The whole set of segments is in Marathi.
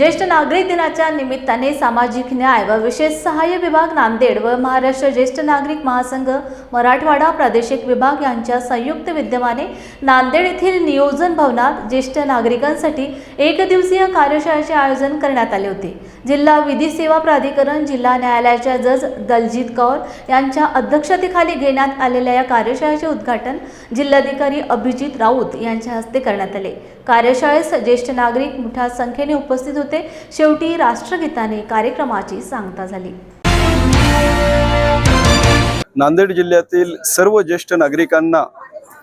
ज्येष्ठ नागरिक दिनाच्या निमित्ताने सामाजिक न्याय व विशेष सहाय्य विभाग नांदेड व महाराष्ट्र ज्येष्ठ नागरिक महासंघ मराठवाडा प्रादेशिक विभाग यांच्या संयुक्त विद्यमाने नांदेड येथील नियोजन भवनात ज्येष्ठ नागरिकांसाठी एक दिवसीय कार्यशाळेचे आयोजन करण्यात आले होते. जिल्हा विधी सेवा प्राधिकरण जिल्हा न्यायालयाच्या जज दलजीत कौर यांच्या अध्यक्षतेखाली घेण्यात आलेल्या या कार्यशाळेचे उद्घाटन जिल्हाधिकारी अभिजित राऊत यांच्या हस्ते करण्यात आले. कार्यशाळेस ज्येष्ठ नागरिक मोठ्या संख्येने उपस्थित होते. शेवटी राष्ट्रगीताने कार्यक्रमाची सांगता झाली. नांदेड जिल्ह्यातील सर्व ज्येष्ठ नागरिकांना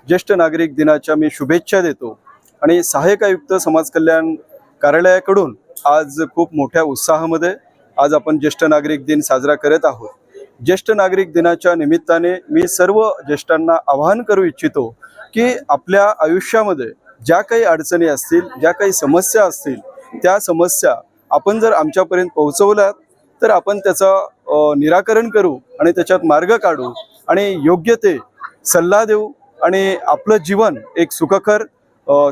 ज्येष्ठ नागरिक दिनाच्या मी शुभेच्छा देतो. आणि सहाय्यक आयुक्त समाज कल्याण कार्यालयाकडून आज खूप मोठ्या उत्साहामध्ये आज आपण ज्येष्ठ नागरिक दिन साजरा करत आहोत. ज्येष्ठ नागरिक दिनाच्या निमित्ताने मी सर्व ज्येष्ठांना आवाहन करू इच्छितो की आपल्या आयुष्यामध्ये ज्या काही अडचणी असतील ज्या काही समस्या असतील त्या समस्या आपण जर आमच्यापर्यंत पोहोचवल्यात तर आपण त्याचं निराकरण करू आणि त्याच्यात मार्ग काढू आणि योग्य ते सल्ला देऊ आणि आपलं जीवन एक सुखकर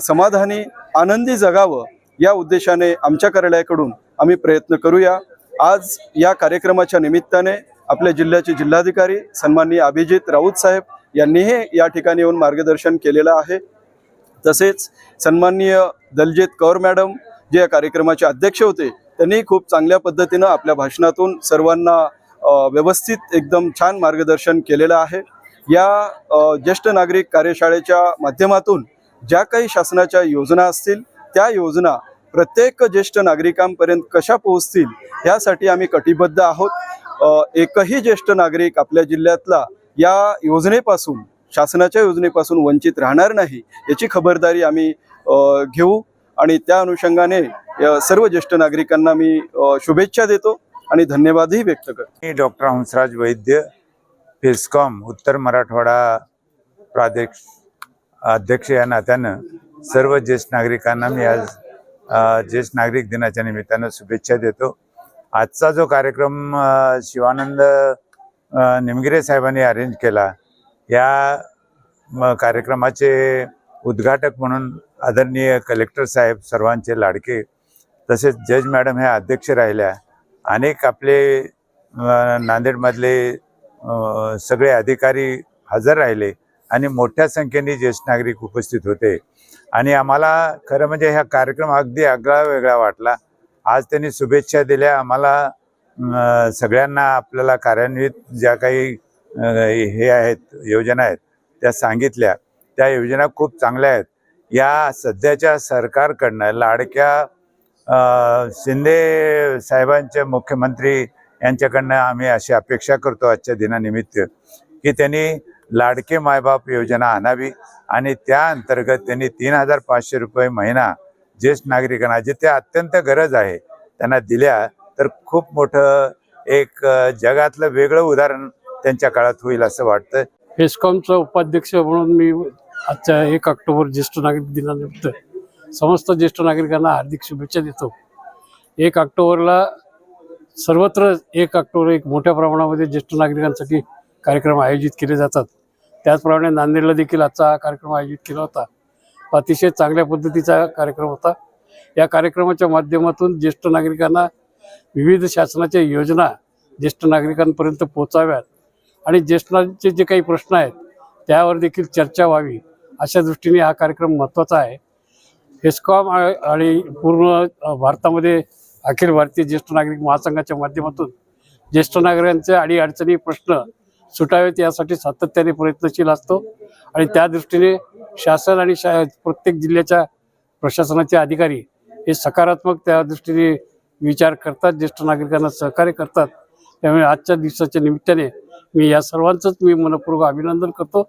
समाधानी आनंदी जगावं या उद्देशाने आमच्या कार्यालयाकडून आम्ही प्रयत्न करूया. आज या कार्यक्रमाच्या निमित्ताने आपल्या जिल्ह्याचे जिल्हाधिकारी सन्माननीय अभिजित राऊत साहेब यांनीही या ठिकाणी येऊन मार्गदर्शन केलेलं आहे. तसेच सन्माननीय दलजीत कौर मॅडम जे या कार्यक्रमाचे अध्यक्ष होते त्यांनी खूप चांगल्या पद्धतीनं आपल्या भाषणातून सर्वांना व्यवस्थित एकदम छान मार्गदर्शन केलेलं आहे. या ज्येष्ठ नागरिक कार्यशाळेच्या माध्यमातून ज्या काही शासनाच्या योजना असतील त्या योजना प्रत्येक ज्येष्ठ नागरिकांपर्यंत कशा पोहोचतील यासाठी आम्ही कटिबद्ध आहोत. एकही ज्येष्ठ नागरिक आपल्या जिल्ह्यातला या योजनेपासून शासनाच्या योजनेपासून वंचित राहणार नाही याची खबरदारी आम्ही घेऊ. आणि त्या अनुषंगाने सर्व ज्येष्ठ नागरिकांना मी शुभेच्छा देतो आणि धन्यवादही व्यक्त करतो. मी डॉक्टर हंसराज वैद्य फिस्कॉम उत्तर मराठवाडा प्रादेश अध्यक्ष या नात्यानं सर्व ज्येष्ठ नागरिकांना मी आज ज्येष्ठ नागरिक दिनाच्या निमित्तानं शुभेच्छा देतो. आजचा जो कार्यक्रम शिवानंद निमगिरे साहेबांनी अरेंज केला या कार्यक्रमाचे उद्घाटक म्हणून आदरणीय कलेक्टर साहेब सर्वांचे लाडके तसेच जज मॅडम ह्या अध्यक्ष राहिल्या अनेक आपले नांदेडमधले सगळे अधिकारी हजर राहिले आणि मोठ्या संख्येने ज्येष्ठ नागरिक उपस्थित होते. आणि आम्हाला खरं म्हणजे हा कार्यक्रम अगदी आगळा वेगळा वाटला. आज त्यांनी शुभेच्छा दिल्या. आम्हाला सगळ्यांना आपल्याला कार्यान्वित ज्या काही हे आहेत योजना आहेत त्या सांगितल्या. त्या योजना खूप चांगल्या आहेत. या सध्याच्या सरकारकडनं लाडक्या शिंदे साहेबांचे मुख्यमंत्री यांच्याकडनं आम्ही अशी अपेक्षा करतो आजच्या दिनानिमित्त की त्यांनी लाडके मायबाप योजना आणावी आणि त्या अंतर्गत त्यांनी तीन हजार पाचशे रुपये महिना ज्येष्ठ नागरिकांना जिथे अत्यंत गरज आहे त्यांना दिल्या. तर खूप मोठं एक जगातलं वेगळं उदाहरण त्यांच्या काळात होईल असं वाटतं हेस्कॉमचा उपाध्यक्ष म्हणून मी आजच्या एक ऑक्टोबर ज्येष्ठ नागरिक दिनानिमित्त समस्त ज्येष्ठ नागरिकांना हार्दिक शुभेच्छा देतो. एक ऑक्टोबरला सर्वत्र एक ऑक्टोबर एक मोठ्या प्रमाणामध्ये ज्येष्ठ नागरिकांसाठी कार्यक्रम आयोजित केले जातात. त्याचप्रमाणे नांदेडला देखील आजचा हा कार्यक्रम आयोजित केला होता. अतिशय चांगल्या पद्धतीचा कार्यक्रम होता. या कार्यक्रमाच्या माध्यमातून ज्येष्ठ नागरिकांना विविध शासनाच्या योजना ज्येष्ठ नागरिकांपर्यंत पोचाव्यात आणि ज्येष्ठांचे जे काही प्रश्न आहेत त्यावर देखील चर्चा व्हावी. अशा दृष्टीने हा कार्यक्रम महत्त्वाचा आहे. हेस्कॉम आणि पूर्ण भारतामध्ये अखिल भारतीय ज्येष्ठ नागरिक महासंघाच्या माध्यमातून ज्येष्ठ नागरिकांचे अडचणी प्रश्न सुटावेत यासाठी सातत्याने प्रयत्नशील असतो. आणि त्या दृष्टीने शासन आणि शा प्रत्येक जिल्ह्याच्या प्रशासनाचे अधिकारी हे सकारात्मक त्या दृष्टीने विचार करतात ज्येष्ठ नागरिकांना सहकार्य करतात. त्यामुळे आजच्या दिवसाच्या निमित्ताने मी या सर्वांचंच मी मनपूर्वक अभिनंदन करतो.